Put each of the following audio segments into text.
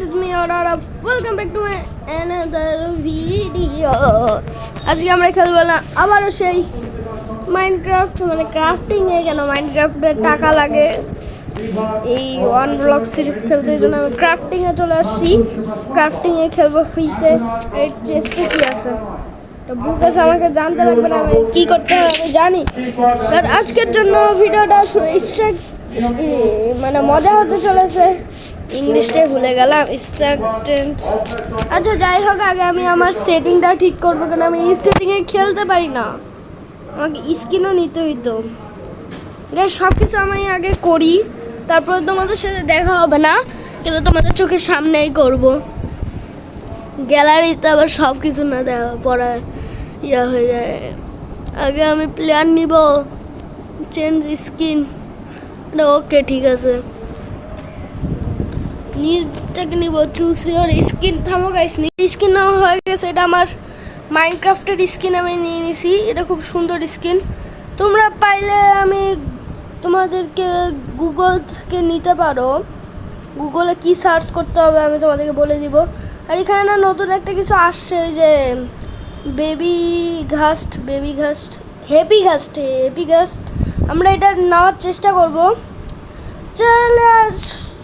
is me, Aurora. Welcome back to my another video. আজকে আমরা খেলব না, আবারও সেই মাইনক্রাফট মানে ক্রাফটিং এ কেন মাইনক্রাফটে টাকা লাগে এই ওয়ান ব্লক সিরিজ খেলতে জন্য আমি ক্রাফটিং এ চলে আসছি ক্রাফটিং এ খেলব ফ্রিতে এর চেষ্টা কি আছে বুক আমাকে জানতে লাগবে না আমি কি করতে হবে আমি জানি। আর আজকের জন্য ভিডিওটা স্ট্রাক মানে মজা হতে চলেছে। ইংলিশটাই ভুলে গেলাম স্ট্রাকটেন্ট আচ্ছা যাই হোক, আগে আমি আমার সেটিংটা ঠিক করব কারণ আমি সেটিংয়ে খেলতে পারি না। আমাকে স্কিনও নিতে হইতো। গাই সব কিছু আমি আগে করি। তারপরে তোমাদের সাথে দেখা হবে না, কিন্তু তোমাদের চোখের সামনেই করব। গ্যালারিতে আবার সব কিছু না দেখা পড়া ইয়া হয়ে যায়। আগে আমি প্লেয়ার নিব চেঞ্জ স্কিন ওকে ঠিক আছে। নিজটাকে নিব চুজ ইওর স্কিন থামো গাইস স্কিন নেওয়া হয়ে গেছে, এটা আমার মাইনক্রাফটের স্কিন আমি নিয়ে নিছি। এটা খুব সুন্দর স্কিন তোমরা পাইলে আমি তোমাদেরকে গুগল থেকে নিতে পারো। গুগলে কি সার্চ করতে হবে আমি তোমাদেরকে বলে দিব। আর এখানে না নতুন একটা কিছু আসছে, ওই যে baby ghost baby ghost, happy ghost happy ghost. আমরা এটা নেওয়ার চেষ্টা করব। চলো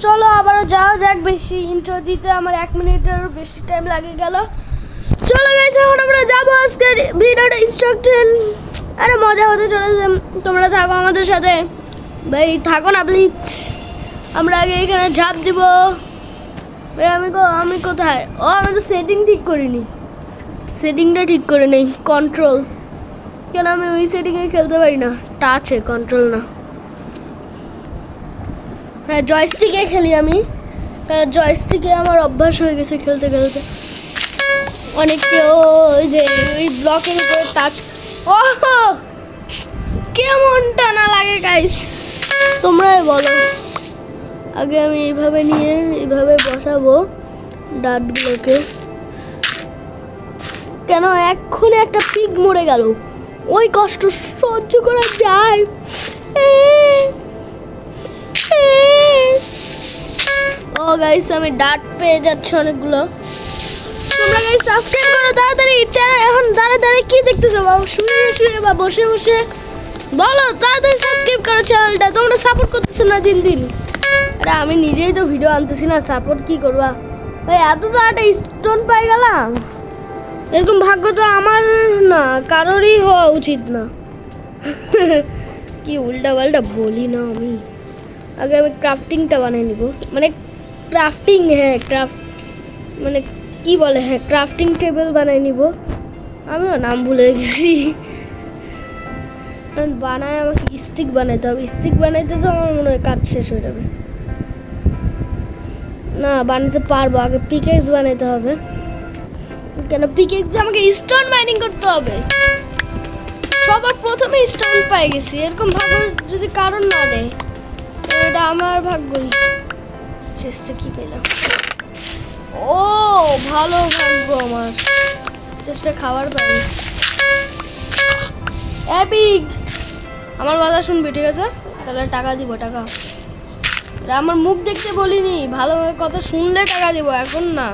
চলো আবারও যাওয়া যাক, বেশি ইন্ট্রো দিতে আমার এক মিনিটের বেশি টাইম লাগে গেল। চলো গেছে এখন আমরা যাব আজকের ভিডিওটা ইনস্ট্রাকশন আরে মজা হতে চলেছে, তোমরা থাকো আমাদের সাথে। ভাই, থাকো না প্লিজ আমরা আগে এখানে ঝাঁপ দিব। আমি আমি কোথায়? ও, আমি তো সেটিং ঠিক করিনি। সেটিংটা ঠিক করে নেই কন্ট্রোল কেন আমি ওই সেটিংয়ে খেলতে পারি না? টাচে কন্ট্রোল না। হ্যাঁ জয়স্টিকে খেলি আমি। জয়স্টিকে আমার অভ্যাস হয়ে গেছে খেলতে খেলতে। অনেকে ওই যে, ওই ব্লকের উপরে টাচ ও কেমন টানা লাগে গাইস তোমরাই বলো। আগে আমি এইভাবে নিয়ে এইভাবে বসাবো। ডাটগুলোকে। কেন এক্ষুনি একটা পিক মরে গেল? ওই কষ্ট সহ্য করা যায়। ও গাইস আমি ডাট পেয়ে যাচ্ছি অনেকগুলো। তোমরা গাইস সাবস্ক্রাইব করো তাড়াতাড়ি। চ্যানেল এখন দাঁড়িয়ে দাঁড়িয়ে কি দেখতেছো বাবা? শুয়ে শুয়ে বা বসে বসে। বলো, তাড়াতাড়ি সাবস্ক্রাইব করো চ্যানেলটা তোমরা সাপোর্ট করতেছো না দিন দিন? আরে আমি নিজেই তো ভিডিও আনতেছি না। সাপোর্ট কি করবা? ভাই এত তো স্টোন পাই গেলাম? এরকম ভাগ্য তো আমার না, কারোরই হওয়া উচিত না। কি উল্টা পাল্টা বলি না আমি। আগে আমি ক্রাফটিংটা বানিয়ে নিব। মানে ক্রাফটিং হ্যাঁ ক্রাফট মানে কি বলে হ্যাঁ ক্রাফটিং টেবিল বানাই নিব। আমিও নাম ভুলে গেছি। বানায় আমাকে স্টিক বানাইতে হবে। স্টিক বানাইতে তো আমার মনে হয় কাজ শেষ হয়ে যাবে। না, বানাতে পারব। আগে পিকেক্স বানাইতে হবে। কেন পিকেক্স দিয়ে আমাকে স্টোন মাইনিং করতে হবে। সবার প্রথমে স্টোন পাই গেছি। এরকম ভাগ্য যদি কারণ না দেয়, এটা আমার ভাগ্যই। চেষ্টা কি পেলাম? ও, ভালো ভাগ্য আমার। চেষ্টা খাবার পাইস এপিক আমার কথা শুনবি, ঠিক আছে? তাহলে টাকা দিব, টাকা। আমার মুখ দেখতে বলিনি, ভালোভাবে কথা শুনলে টাকা দিব, এখন না।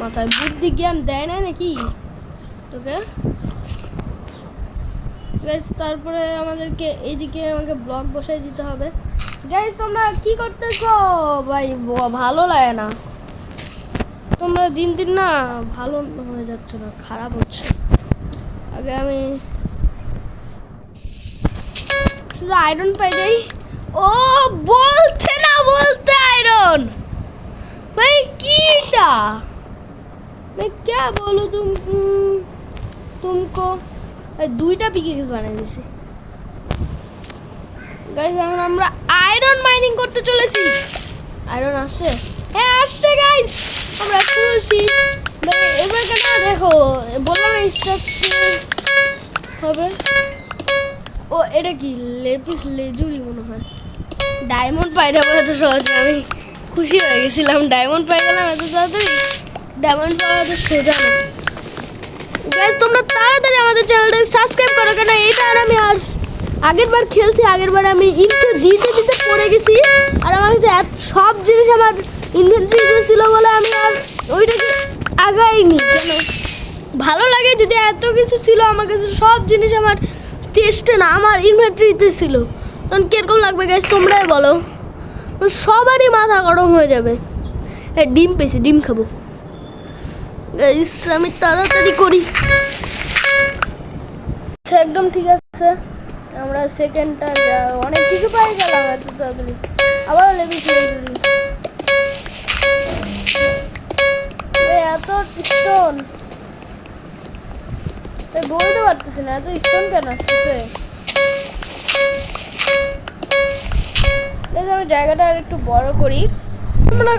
মাথায় বুদ্ধি জ্ঞান দেয় না নাকি? তোকে? গ্যাস তারপরে আমাদেরকে এইদিকে আমাকে ব্লক বসাই দিতে হবে। গ্যাস তোমরা কি করতেছো? ভাই ভালো লাগে না। তোমরা দিন দিন না ভালো হয়ে যাচ্ছ না, খারাপ হচ্ছে। আগে আমি শুধু আয়রন পাই যাই ও বলতে না বলতে আয়রন ভাই কিটা मैं क्या बोलूँ तुम तुमको এই দুইটা পিকেক্স বানিয়ে দিছি গাইস এখন আমরা আয়রন মাইনিং করতে চলেছি আয়রন আসছে হ্যাঁ আসছে গাইস আমরা খুশি ভাই, এবার কেন দেখো বললাম না স্ট্রাকচার হবে ও এটা কি লেপিস লেজুরি মনে হয় ডায়মন্ড পাই যাব এত সহজে আমি খুশি হয়ে গেছিলাম। ডায়মন্ড পাই গেলাম এত তাড়াতাড়ি? ডায়মন্ড পাওয়া তো সোজা না। গাইস তোমরা তাড়াতাড়ি আমাদের চ্যানেলটাকে সাবস্ক্রাইব করো কেন এটা আর আমি আর আগের বার খেলছি আগের বার আমি ইন্ট্রো দিতে দিতে পড়ে গেছি। আর আমার কাছে এত- সব জিনিস আমার ইনভেন্টরি ছিল বলে আমি আর ওইটাকে আগাইনি। কেন ভালো লাগে যদি এত কিছু ছিল, আমার কাছে সব জিনিস আমার চেস্টে না, আমার ইনভেন্টরিতে ছিল। তখন কীরকম লাগবে গ্যাস তোমরাই বলো। সবারই মাথা গরম হয়ে যাবে। হ্যাঁ ডিম পেয়েছি, ডিম খাব। গাইস আমি তাড়াতাড়ি করি। আচ্ছা একদম ঠিক আছে। আমরা সেকেন্ডটা অনেক কিছু পাই গেলাম এত তাড়াতাড়ি। আবার লেবি সেঞ্চুরি এত স্টোন বলতে পারতেছি না, এত স্টোন কেন আসতেছে? এই আমি জায়গাটা আর একটু বড় করি। আমরা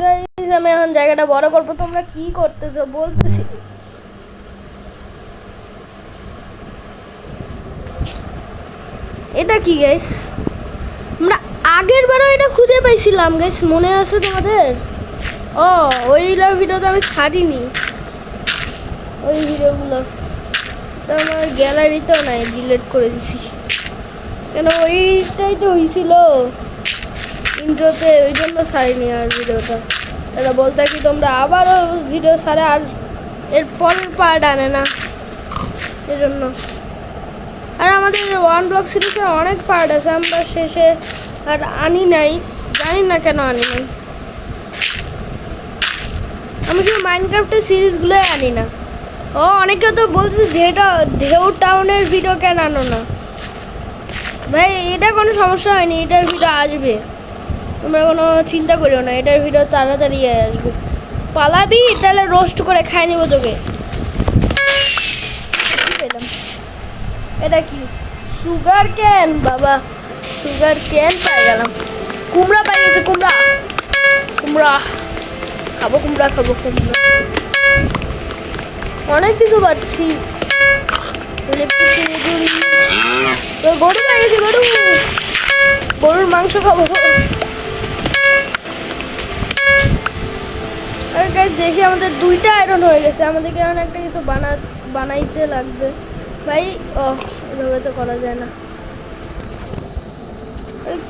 গাইস আমি এখন জায়গাটা বড় করব। তোমরা কি করতেছো? বলতেছি। এটা কি গাইস আমরা আগের বারও এটা খুঁজে পাইছিলাম গাইস মনে আছে তোমাদের? ও ওইগুলো ভিডিও তো আমি ছাড়িনি। ওই ভিডিওগুলো। তো আমার গ্যালারিতেও নাই ডিলেট করে দিছি। কেন ওইটাই তো হয়েছিল ইন্ট্রোতে ওই জন্য ছাড়িনি আর ভিডিওটা। তারা বলতে কি তোমরা আবারও ভিডিও ছাড়ে আর এর পরের পার্ট আনে না। এজন্য। আর আমাদের ওয়ান ব্লক সিরিজের অনেক পার্ট আছে, আমরা শেষে আর আনি নাই। জানি না কেন আনি নাই। আমি শুধু মাইনক্রাফটের সিরিজগুলোই আনি না। ও, অনেকে তো বলছে ঢেউ টাউনের ভিডিও কেন আনো না? ভাই এটা কোনো সমস্যা হয়নি, এটার ভিডিও আসবে। তোমরা কোনো চিন্তা করিও না, এটার ভিডিও তাড়াতাড়ি আসবে। পালাবি, তাহলে রোস্ট করে খাই নিব তোকে। এটা কি? সুগার ক্যান বাবা। সুগার ক্যান পাই গেলাম। কুমড়া পাই গেছে, কুমড়া। কুমড়া। খাব কুমড়া খাব, কুমড়া। অনেক কিছু পাচ্ছি। গরু। পাই গরু গরুর মাংস খাব। দেখি আমাদের দুইটা আয়রন হয়ে গেছে। আমাদেরকে এখন একটা কিছু বানা, বানাইতে লাগবে। ভাই, ও, এভাবে তো করা যায় না।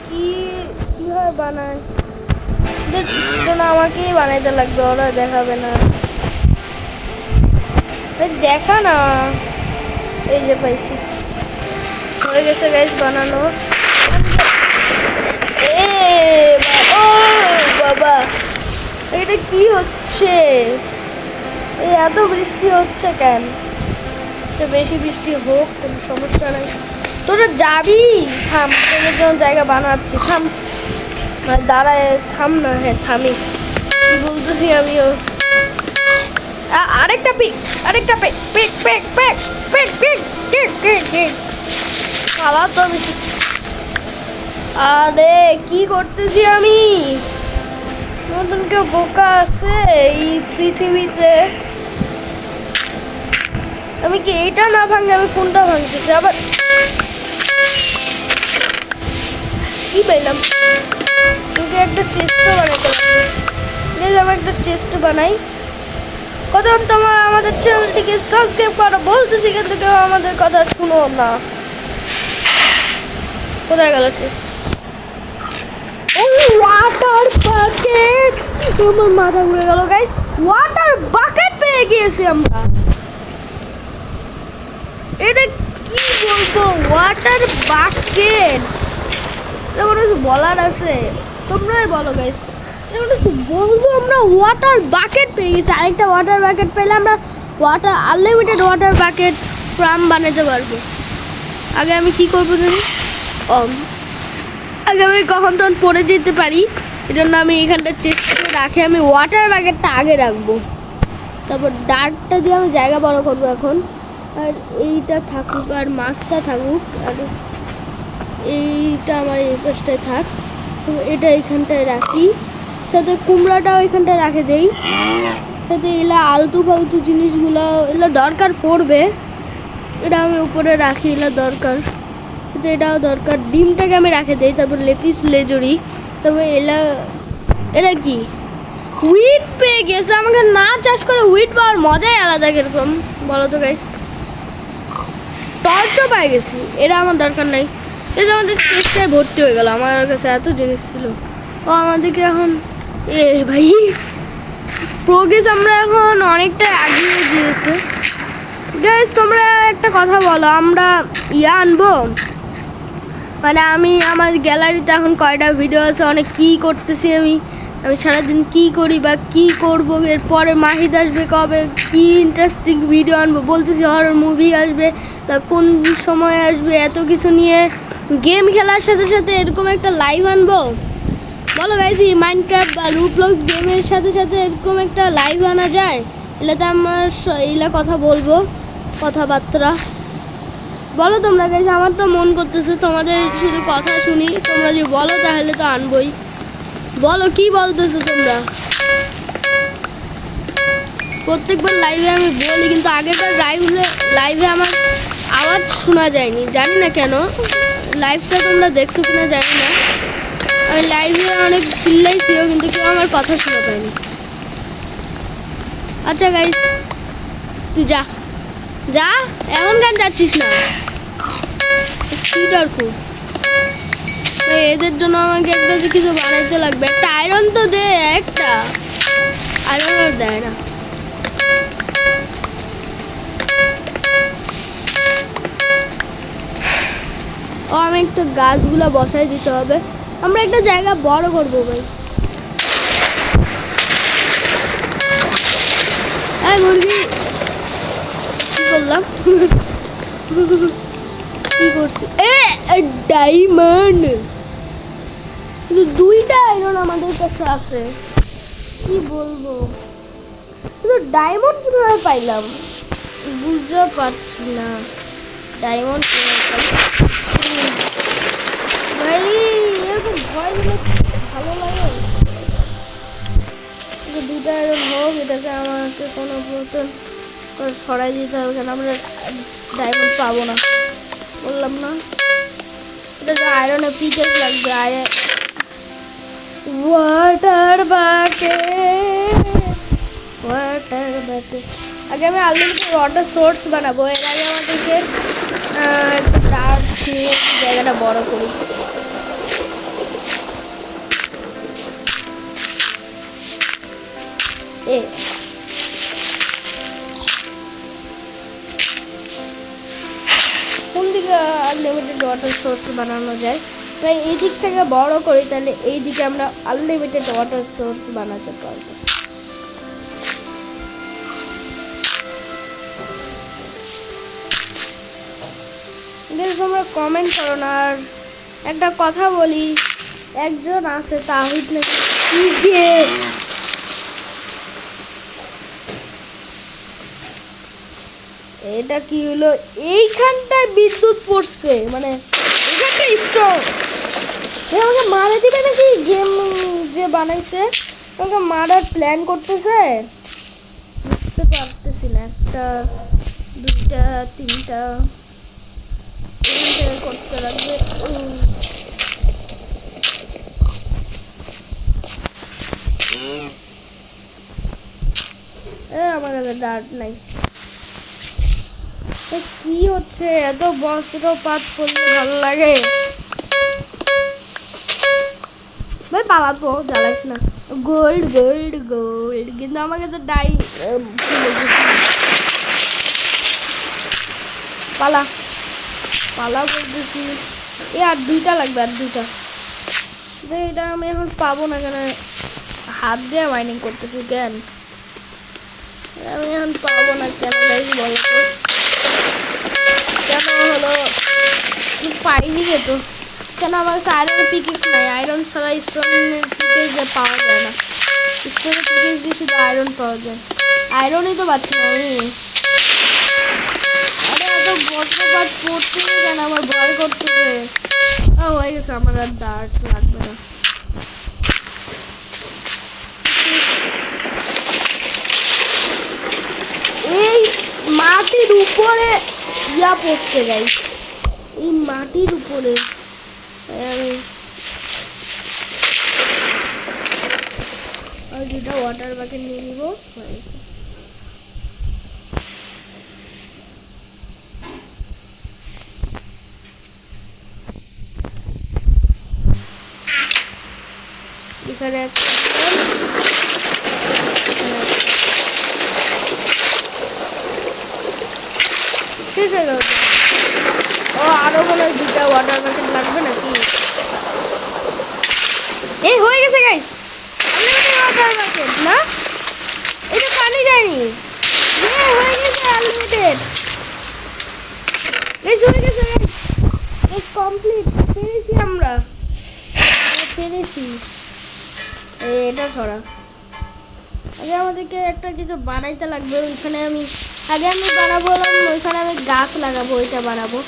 কি, কীভাবে বানায়? না, আমাকেই বানাইতে লাগবে, ওরা দেখাবে না। দেখা না। এই যে পাইছি। হয়ে গেছে গাইস বানানো। এ ও, বাবা। এটা কি হচ্ছে? এই এত বৃষ্টি হচ্ছে কেন? তো বেশি বৃষ্টি হোক, কোনো সমস্যা নাই। তোরা যাবি? থাম, তোদের জন্য জায়গা বানাচ্ছি, থাম। দাঁড়ায়, থাম না হ্যাঁ থামি। বলতেছি আমিও? আরেকটা পিক আরেকটা pic pic pic pic pic pic pic pic pic. খালা তো বেশি আরে, কি করতেছি আমি? নতুন কেউ বোকা আছে এই পৃথিবীতে। আমি কি এইটা না ভাঙলে আমি কোনটা ভাঙতেছি? আবার কি পেলাম? তোকে একটা চেস্ট বানাইতে লাগবে প্লিজ আমি একটা চেস্ট বানাই। কত তোমার আমাদের চ্যানেলটিকে সাবস্ক্রাইব করো। বলতেছি কিন্তু কেউ আমাদের কথা শুনো না। কোথায় গেল বাকেট মাথা ঘুরে গেল গাইস ওয়াটার বাকেট পেয়ে আমরা। এটা কি ওয়াটার বাকেট এটা বলার আছে? তোমরাই বলো গাইস বলব, আমরা ওয়াটার বাকেট পেয়ে গেছি। আরেকটা ওয়াটার বাকেট পেলে আমরা water unlimited water bucket farm বানাতে পারব। আগে আমি কি করব জানি? আগে আমি কখন তখন পড়ে যেতে পারি এই জন্য আমি এখানটা চেক করে রাখে, আমি ওয়াটার বাকেটটা আগে রাখব। তারপর ডার্টটা দিয়ে আমি জায়গা বড় করব এখন। আর এইটা থাকুক, আর মাছটা থাকুক, আর এইটা আমার এই পাশটায় থাক। তো এটা এইখানটায় রাখি। সাথে কুমড়াটাও এখানটায় রাখে দেই। সাথে এলা আলতু ফালতু জিনিসগুলো এগুলো দরকার পড়বে। এটা আমি উপরে রাখি, এলা দরকার। কিন্তু এটাও দরকার। ডিমটাকে আমি রাখে দেই, তারপর লেপিস লেজুরি। তারপর এলা, এটা কি? হুইট পেয়ে গেছে। আমাকে না চাষ করে হুইট পাওয়ার মজাই আলাদা কীরকম, বলো তো গাইস টর্চও পাই গেছি, এটা আমার দরকার নাই। এই যে আমাদের চেষ্টায় ভর্তি হয়ে গেল, আমার কাছে এত জিনিস ছিল। ও আমাদেরকে এখন এ ভাই প্রোগ্রেস আমরা এখন অনেকটা এগিয়ে গিয়েছে। গাইস তোমরা একটা কথা বলো, আমরা ইয়ে আনব? মানে আমি আমার গ্যালারিতে এখন কয়টা ভিডিও আছে, অনেক কি করতেছি আমি? আমি সারাদিন কি করি বা কি করব? এরপরে মাহিদ আসবে কবে? কি ইন্টারেস্টিং ভিডিও আনব? বলতেছি হরর মুভি আসবে, তা কোন সময় আসবে? এত কিছু নিয়ে গেম খেলার সাথে সাথে এরকম একটা লাইভ আনব? বলো গাইছি মাইনক্রাফট বা রুপ্লক্স গেমের সাথে সাথে এরকম একটা লাইভ আনা যায় এলে তো আমার এলা কথা বলব, কথাবার্তা। বলো তোমরা গাইছি আমার তো মন করতেছে তোমাদের শুধু কথা শুনি, তোমরা যদি বলো তাহলে তো আনবই। বলো, কি বলতেছো তোমরা? প্রত্যেকবার লাইভে আমি বলি, কিন্তু আগেরবার লাইভে লাইভে আমার আওয়াজ শোনা যায়নি, জানি না কেন। লাইভটা তোমরা দেখছ কিনা জানি না। আমি লাইভে অনেক চিল্লাইছিও, কিন্তু কেউ আমার কথা শোনা পায়নি আচ্ছা গাইস তুই যা। যা এখন গান যাচ্ছিস না। এদের জন্য আমাকে একটা কিছু বানাইতে লাগবে। একটা আয়রন তো দে, একটা। আয়রন আর দেয় না। ও, আমি একটু গাছগুলো বসাই দিতে হবে। আমরা একটা জায়গা বড় করব ভাই। এই মুরগি, কি করলাম কি করছি? এ ডায়মন্ড কিন্তু দুইটা আয়রন আমাদের কাছে আছে। কি বলব? কিন্তু ডায়মন্ড কীভাবে পাইলাম? বুঝতে পারছি না। ডায়মন্ড কীভাবে পাইলাম? ভাই এরকম ভালো লাগে। দুটা আয়রন হোক, এটাকে আমাকে কোনো মতন করে সরাই দিতে হবে কেন? আমরা ডায়মন্ড পাবো না। বললাম না। এটা তো আয়রনে পিকেজ লাগবে আয় ওয়াটার বাকে ওয়াটার বাকে আগে আমি আনলিমিটেড ওয়াটার সোর্স বানাবো, এর আগে আমাদেরকে নিয়ে জায়গাটা বড় করি। ওয়াটার সোর্স বানানো যায়। তাই এই দিকটাকে বড় করি তাহলে এই দিকে আমরা আনলিমিটেড ওয়াটার সোর্স বানাতে পারব। তোমরা কমেন্ট করো না। আর একটা কথা বলি, একজন আছে তাহিদ নাকি? এটা কি হলো? এইখানটায় বিদ্যুৎ পড়ছে মানে আমাকে মারা দিবে নাকি? গেম যে বানাইছে আমাকে মারার প্ল্যান করতেছে? বুঝতে পারতেছি না একটা দুইটা তিনটা করতে লাগবে। আমার কাছে ডার্ট নাই। কি হচ্ছে? এত বস্ত্র পাত করলে ভালো লাগে। ভাই, পালা তো, জ্বালাইস না। গোল্ড গোল্ড গোল্ড কিন্তু আমাকে তো ডাই পালা পালা বলতেছি। এ, আর দুইটা লাগবে, আর দুইটা। এটা আমি এখন পাবো না কেন? হাত দিয়ে মাইনিং করতেছি, কেন? আমি এখন পাবো না কেন গাইজ বলো তো। কেন হলো? পাইনি গে তো কেন আমার আয়রন পিকেক্স নাই? আয়রন ছাড়া স্টোনের পিকেক্স পাওয়া যায় না। স্টোনের পিকেক্স দিয়ে শুধু আয়রন পাওয়া যায়। আয়রনই তো পাচ্ছি না আমি। আরে এত বজ্রপাত পড়তেছে কেন? আমার ভয় করতেছে হয়ে গেছে। আমার আর ডার্ট লাগবে না। এই মাটির উপরে ইয়া পড়ছে গাইস এই মাটির উপরে আর দুটা ওয়াটার বাকেট নিয়ে নিব। এখানে একটা দিলাম। শেষ হয়ে গেল। ও আরও মনে হয় দুটা ওয়াটার প্যাকেট লাগবে নাকি? এই হয়ে গেছে গাইস ওয়াটার প্যাকেট না? এটা পানি যায়নি এ হয়ে গেছে আনলিমিটেড গাইস হয়ে গেছে গাইস কমপ্লিট পেরেছি আমরা। পেরেছি। এটা ছড়া আগে আমাদেরকে একটা কিছু বানাইতে লাগবে ওইখানে আমি আগে আমি বানাবো ওইখানে আমি গাছ লাগাবো, ওইটা বানাবো।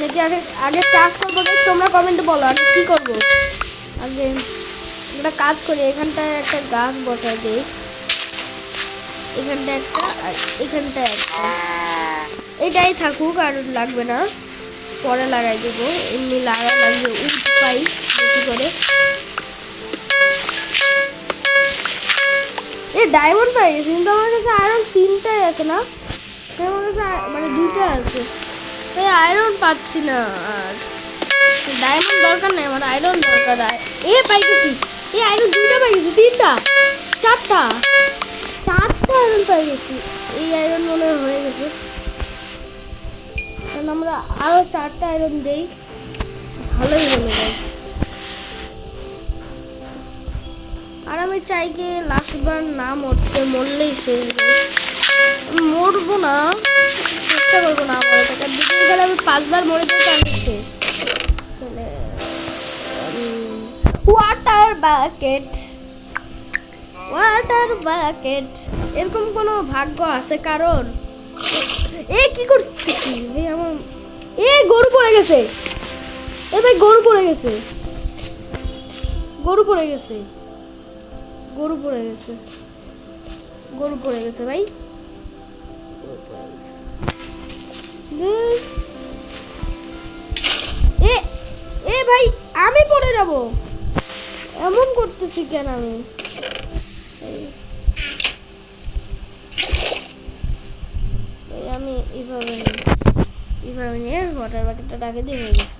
নাকি আগে আগে চাষ করব তোমরা কমেন্টে বলো, আগে কী করব? আগে একটা কাজ করি, এখানটায় একটা গাছ বসাই দিই। এখানটা একটা এখানটা একটা। এটাই থাকুক আর লাগবে না। পরে লাগাই দেবো, এমনি লাগা লাগবে। ডায়মন্ড পাই গেছি, কিন্তু আমার কাছে আয়রন তিনটাই আছে না? আমার কাছে মানে দুইটা আছে। তাই আয়রন পাচ্ছি না আর। ডায়মন্ড দরকার নেই, আমার আয়রন দরকার। এ পাই গেছি এ আয়রন দুইটা পাই গেছি, তিনটা, চারটা চারটা আয়রন পাই গেছি। এই আয়রন মনে হয় গেছে। কারণ আমরা আরও চারটা আয়রন দেই। ভালোই হলো গাইস আর আমি চাই কি লাস্টবার না মরতে, মরলেই শেষ মরবো না, চেষ্টা করব না মরে থাকার আমি পাঁচবার মরে যেতে আমি শেষ। তাহলে ওয়াটার বাকেট ওয়াটার বাকেট এরকম কোনো ভাগ্য আছে কারণ এ কি করছিস? ভাই আমার, এ গরু পড়ে গেছে। এ ভাই গরু পড়ে গেছে। গরু পড়ে গেছে। গরু পড়ে গেছে। গরু পড়ে গেছে ভাই। এ এ ভাই, আমি পড়ে যাব। এমন করতেছি কেন আমি? আমি এইভাবে। এইভাবে নিয়ে ওয়াটার বাকেটটা ডাকে দিয়ে হয়ে গেছে।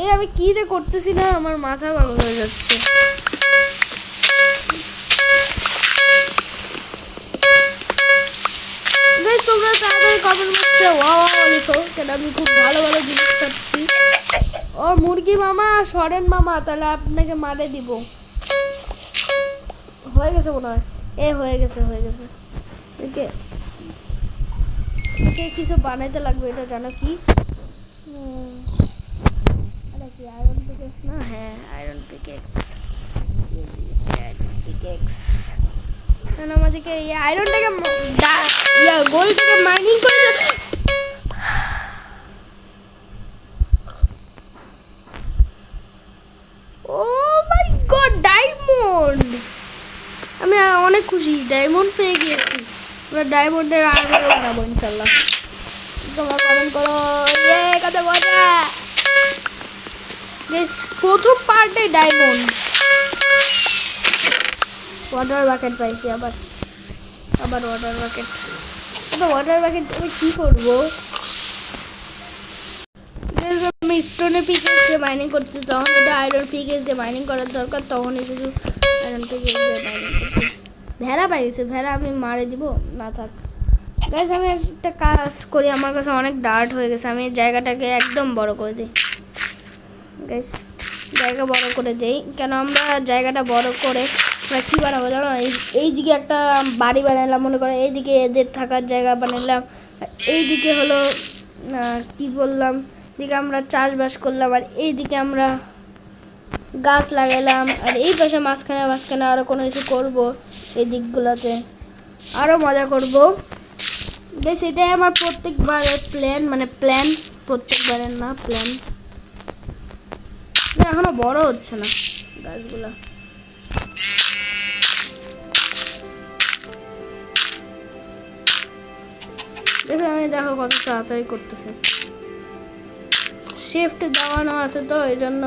এই আমি কি করতেছি না, আমার মাথা পাগল হয়ে যাচ্ছে। কমেন্ট বক্সে ওয়া লিখো, কেন আমি খুব ভালো ভালো জিনিস পাচ্ছি। ও, মুরগি মামা, সরেন মামা, তাহলে আপনাকে মারে দিব। হয়ে গেছে মনে হয়। এ, হয়ে গেছে হয়ে গেছে। একে একে কিছু বানাইতে লাগবে, এটা জানো কি? এটা কি আয়রন পিকেক্স না? হ্যাঁ আয়রন পিকেক্স আয়রন পিকেক্স কারণ আমাদেরকে এই আয়রনটাকে ডা- মাইনিং করে ও মাই গড ডায়মন্ড আমি অনেক খুশি ডায়মন্ড পেয়ে গিয়েছি। আমরা ডায়মন্ডের আর্মারও বানাবো ইনশাল্লাহ তোমরা কমেন্ট প্রথম পার্টে ডায়মন্ড ওয়াটার বাকেট পাইছি আবার। আবার ওয়াটার বাকেট তো ওয়াটার বাকেট আমি কী করব? আমি স্টোনে পিকেস দিয়ে মাইনিং করছি, তখন এটা আয়রন পিকেস দিয়ে মাইনিং করার দরকার তখনই শুধু আয়রন পিকেস দিয়ে মাইনিং করতেছি ভেড়া পাই গেছে ভেড়া আমি মারে দিব, না থাক। গাইস আমি একটা কাজ করি, আমার কাছে অনেক ডার্ট হয়ে গেছে, আমি জায়গাটাকে একদম বড় করে দিই। গাইস জায়গা বড় করে দেই, কেন আমরা জায়গাটা বড় করে আমরা কী বানাবো জানো? এই এই দিকে একটা বাড়ি বানালাম মনে করো, এইদিকে এদের থাকার জায়গা বানালাম এইদিকে হলো কি বললাম? দিকে আমরা চাষবাস করলাম, আর এইদিকে আমরা গাছ লাগালাম আর এই পাশে মাঝখানে মাঝখানে আরও কোনো কিছু করব এই দিকগুলোতে। আরও মজা করব। বেশ, এটাই আমার প্রত্যেকবারের প্ল্যান মানে প্ল্যান প্রত্যেকবারের না প্ল্যান না, এখনও বড় হচ্ছে না গাছগুলো। আমি দেখো কত তাড়াতাড়ি করতেছে। শিফট দাবানো আছে তো, এই জন্য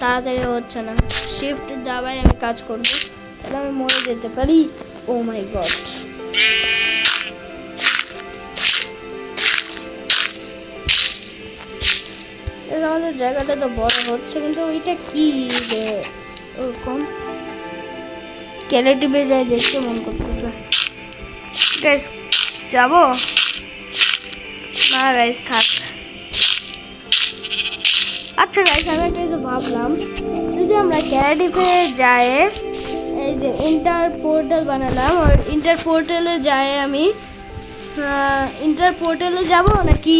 তাড়াতাড়ি হচ্ছে না। শিফট দাবায় আমি কাজ করব, তাহলে আমি মরে যেতে পারি। ও মাই গড আমাদের জায়গাটা তো বড় হচ্ছে, কিন্তু ওইটা কি রে ওরকম? ক্যারেটিভে যাই দেখতে মন গাইস যাব? না গাইস থাক আচ্ছা গাইস আমি একটা কিছু ভাবলাম, যদি আমরা ক্যারেটিভে যাই, এই যে ইন্টার পোর্টাল বানালাম, আর ইন্টার পোর্টালে যাই আমি ইন্টার পোর্টালে যাব নাকি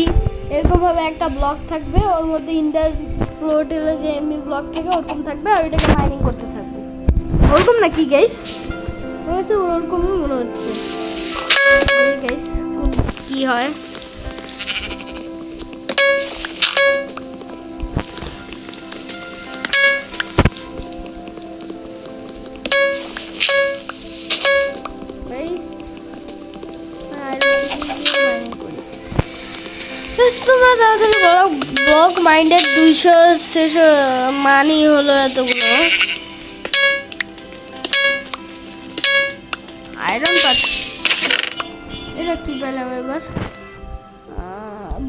এরকমভাবে একটা ব্লক থাকবে, ওর মধ্যে ইন্টার পোর্টালে যে এমবি ব্লক থাকে, ওরকম থাকবে, আর ওইটাকে মাইনিং করতে থাকবে। ওরকম নাকি গাইস আমার কাছে ওরকমই মনে হচ্ছে। গাইস কোন কি হয়? দুইশো শেষ মানি হলো এতগুলো। আয়রন পাচ্ছি এটা কি পেলাম এবার?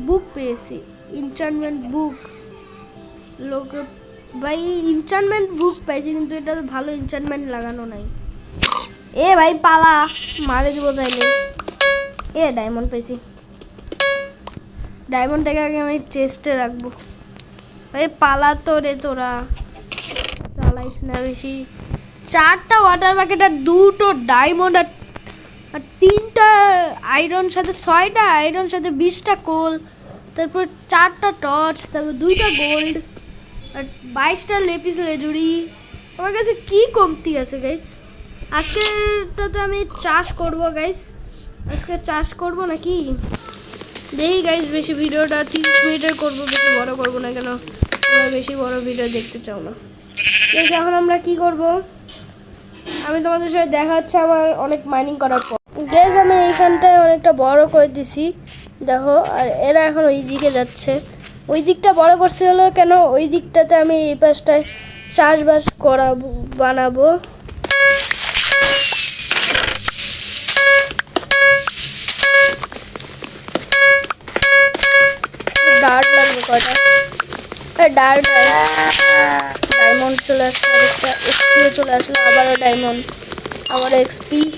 বুক পেয়েছি। ইনচানমেন্ট বুক লোক, ভাই ইনচানমেন্ট বুক পাইছি, কিন্তু এটা তো ভালো ইনচানমেন্ট লাগানো নাই। এ ভাই, পালা। মারে দিব তাইলে। এ ডায়মন্ড পেয়েছি। ডায়মন্ডটাকে আগে আমি চেস্টে রাখব। ভাই পালা তো রে তোরা। চালাইস না বেশি চারটা ওয়াটার বাকেট আর দুটো ডায়মন্ড আর আর তিনটা আয়রন সাথে ছয়টা আয়রন সাথে বিশটা কোল তারপর চারটা টর্চ তারপর দুইটা গোল্ড আর বাইশটা লেপিস লেজুরি আমার কাছে কি কমতি আছে গাইস আজকেরটাতে আমি চাষ করব গাইস আজকে চাষ করব নাকি? দেখি গাইস বেশি ভিডিওটা তিরিশ মিনিটের করব, বেশি বড় করব না কেন? তোমরা বেশি বড় ভিডিও দেখতে চাও না। এখন আমরা কি করব? আমি তোমাদের সাথে দেখা হচ্ছে আমার অনেক মাইনিং করার পর। গ্যাস আমি এইখানটায় অনেকটা বড় করে দিছি। দেখো, আর এরা এখন ওই দিকে যাচ্ছে। ওই দিকটা বড় করছে হলো কেন? ওই দিকটাতে আমি এই পাশটায় চাষবাস করাবো, বানাবো ডার্ট লাগবে কয়টা ডার্ট ডায়মন্ড চলে আসলো, আরেকটা এক্সপি চলে আসলো, আবারও ডায়মন্ড আবার এক্সপি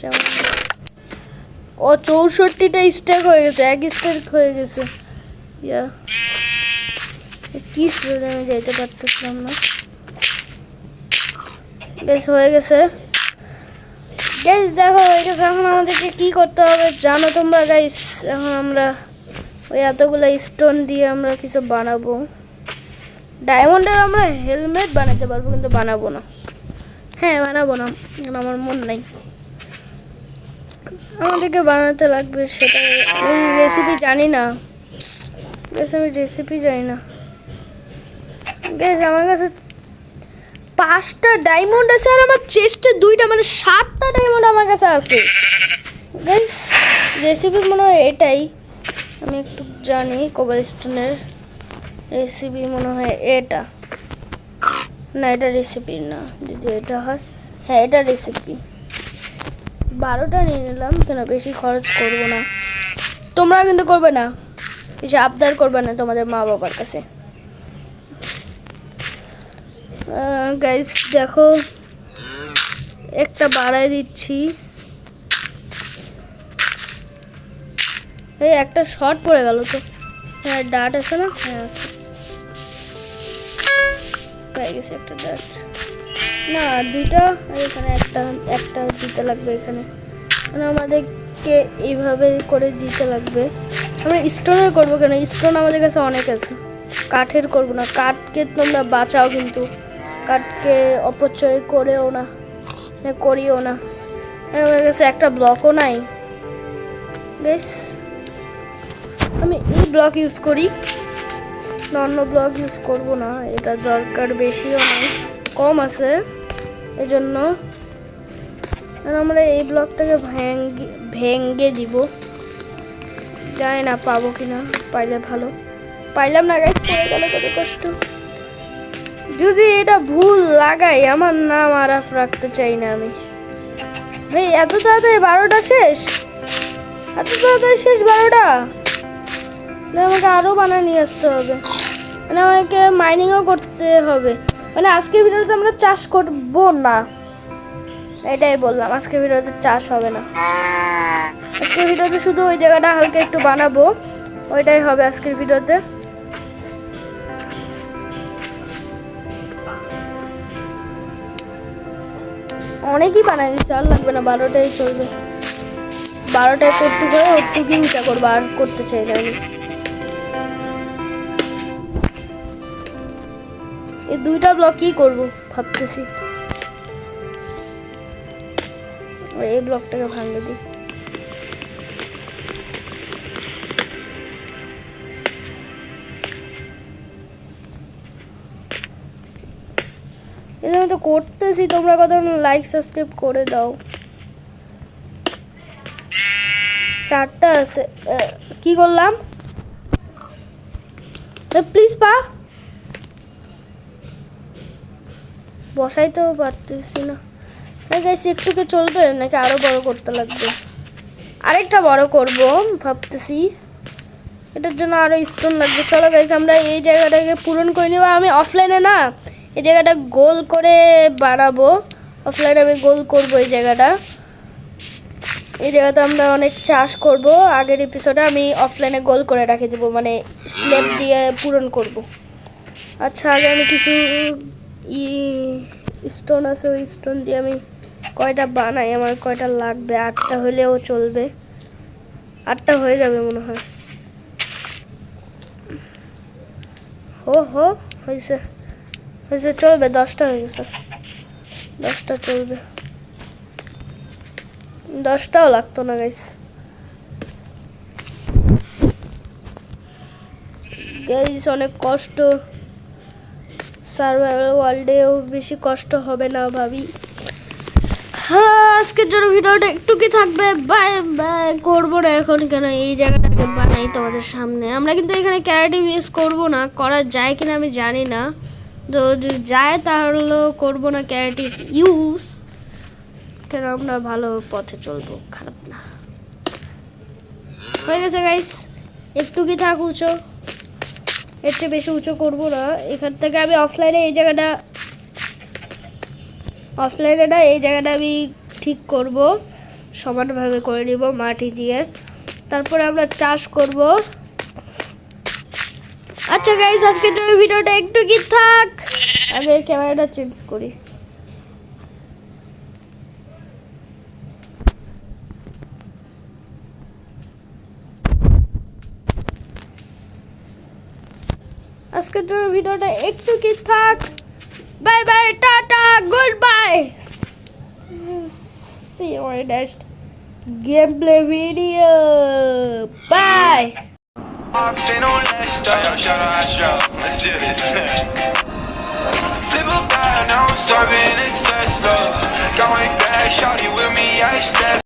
যেমন। ও চৌষট্টিটা স্টেক হয়ে গেছে, এক স্টেক হয়ে গেছে। ইয়া। কি আমি যাইতে পারতেছিলাম না। বেশ, হয়ে গেছে। গাইস দেখো গেছে এখন আমাদেরকে কি করতে হবে জানো তোমরা গাইস এখন আমরা ওই এতগুলো স্টোন দিয়ে আমরা কিছু বানাবো। ডায়মন্ডের আমরা হেলমেট বানাতে পারব, কিন্তু বানাবো না। হ্যাঁ বানাবো না আমার মন নাই। আমাদেরকে বানাতে লাগবে সেটা ওই রেসিপি জানি না। বেশ আমি রেসিপি জানি না। বেশ আমার কাছে পাঁচটা ডায়মন্ড আছে আর আমার চেস্টে দুইটা মানে সাতটা ডায়মন্ড আমার কাছে আছে। রেসিপি মনে হয় এটাই। আমি একটু জানি কোবার স্টোনের রেসিপি মনে হয় এটা। না, এটা রেসিপি না, যদি এটা হয়। হ্যাঁ এটা রেসিপি বারোটা নিয়ে নিলাম, কেন বেশি খরচ করব না। তোমরা কিন্তু করবে না। বেশি আবদার করবে না তোমাদের মা বাবার কাছে। গাইস দেখো, একটা বাড়াই দিচ্ছি। এই একটা শর্ট পড়ে গেল তো। হ্যাঁ ডাট আছে না? হ্যাঁ আছে। পেয়ে গেছে একটা ডাট না আর এখানে একটা একটা দিতে লাগবে এখানে। মানে আমাদেরকে এইভাবে করে দিতে লাগবে। আমরা স্টোনের করব কেন? স্টোন আমাদের কাছে অনেক আছে। কাঠের করব না। কাঠকে তোমরা বাঁচাও কিন্তু। কাঠকে অপচয় করেও না মানে করিও না। আমার কাছে একটা ব্লকও নাই। বেশ। আমি এই ব্লক ইউজ করি। অন্য ব্লক ইউজ করব না, এটা দরকার বেশিও নাই কম আছে। এজন্য আমরা এই ব্লকটাকে ভেঙ্গে ভেঙ্গে দিব। জানি না পাবো কি না পাইলে ভালো। পাইলাম না গাইস পড়ে গেল, কত কষ্ট। যদি এটা ভুল লাগাই, আমার নাম আরাফ রাখতে চাই না আমি। ভাই, এত তাড়াতাড়ি বারোটা শেষ? এত তাড়াতাড়ি শেষ বারোটা? আমাকে আরও বানা নিয়ে আসতে হবে। মানে আমাকে মাইনিংও করতে হবে। মানে আজকের ভিডিওতে আমরা চাষ করব না। এটাই বললাম, আজকের ভিডিওতে চাষ হবে না। আজকের ভিডিওতে শুধু ওই জায়গাটা হালকা একটু বানাবো। ওইটাই হবে আজকের ভিডিওতে। অনেকই বানাই দিচ্ছে আর লাগবে না, বারোটাই চলবে। বারোটায় করতে করে ওটুকুই ইচ্ছা করব, আর করতে চাই না আমি। এই দুইটা ব্লক কি করব, ভাবতেছি। এই ব্লকটাকে ভাঙিয়ে দিই। আমি তো করতেছি, তোমরা কত লাইক সাবস্ক্রাইব করে দাও। চারটা আছে কি করলাম? প্লিজ পা। বসাইতেও পারতেছি না। একটুকে চলবে? নাকি আরও বড় করতে লাগবে? আরেকটা বড় করব, ভাবতেছি। এটার জন্য আরও স্টোন লাগবে। চলো গাইস আমরা এই জায়গাটাকে পূরণ করে নিব। আমি অফলাইনে না এই জায়গাটা গোল করে বানাবো অফলাইনে আমি গোল করব এই জায়গাটা। এই জায়গাতে আমরা অনেক চাষ করব। আগের এপিসোডে আমি অফলাইনে গোল করে রেখে দেবো মানে স্লেপ দিয়ে পূরণ করব। আচ্ছা আগে আমি কিছু ই স্টোন আছে, ওই স্টোন দিয়ে আমি কয়টা বানাই? আমার কয়টা লাগবে? আটটা হলেও চলবে। আটটা হয়ে যাবে মনে হয়। হো হো, হয়েছে। হয়েছে, চলবে, দশটা হয়ে গেছে। দশটা চলবে। দশটাও লাগতো না গাইস গাইস অনেক কষ্ট। সার্ভাইভাল ওয়ার্ল্ডেও বেশি কষ্ট হবে না, ভাবি। হ্যাঁ আজকের জন্য ভিডিওটা একটু কি থাকবে। বাই বাই করব না এখন কেন? এই জায়গাটাকে বানাই তোমাদের সামনে। আমরা কিন্তু এখানে ক্যারাটি ইউজ করব না। করা যায় কিনা আমি জানি না। তো যদি যায় তাহলেও করব না ক্যারাটিভ ইউজ কেন আমরা ভালো পথে চলবো, খারাপ না। হয়ে গেছে গাইস একটু কি থাক উঁচু, এর চেয়ে বেশি উঁচু করব না। এখান থেকে আমি অফলাইনে এই জায়গাটা অফলাইনে না, এই জায়গাটা আমি ঠিক করব, সমানভাবে করে নিব মাটি দিয়ে। তারপরে আমরা চাষ করব। আচ্ছা গাইস আজকের জন্য ভিডিওটা একটু কি থাক। আগে ক্যামেরাটা চেঞ্জ করি। আজকের জন্য ভিডিওটা একটু কি থাক। Bye bye tata good bye see you the next gameplay video bye I've no less let's stop. Yo, shout out, shout out. Let's do this. Flip a bag, now I'm serving a Tesla. Going back, shawty with me, I step.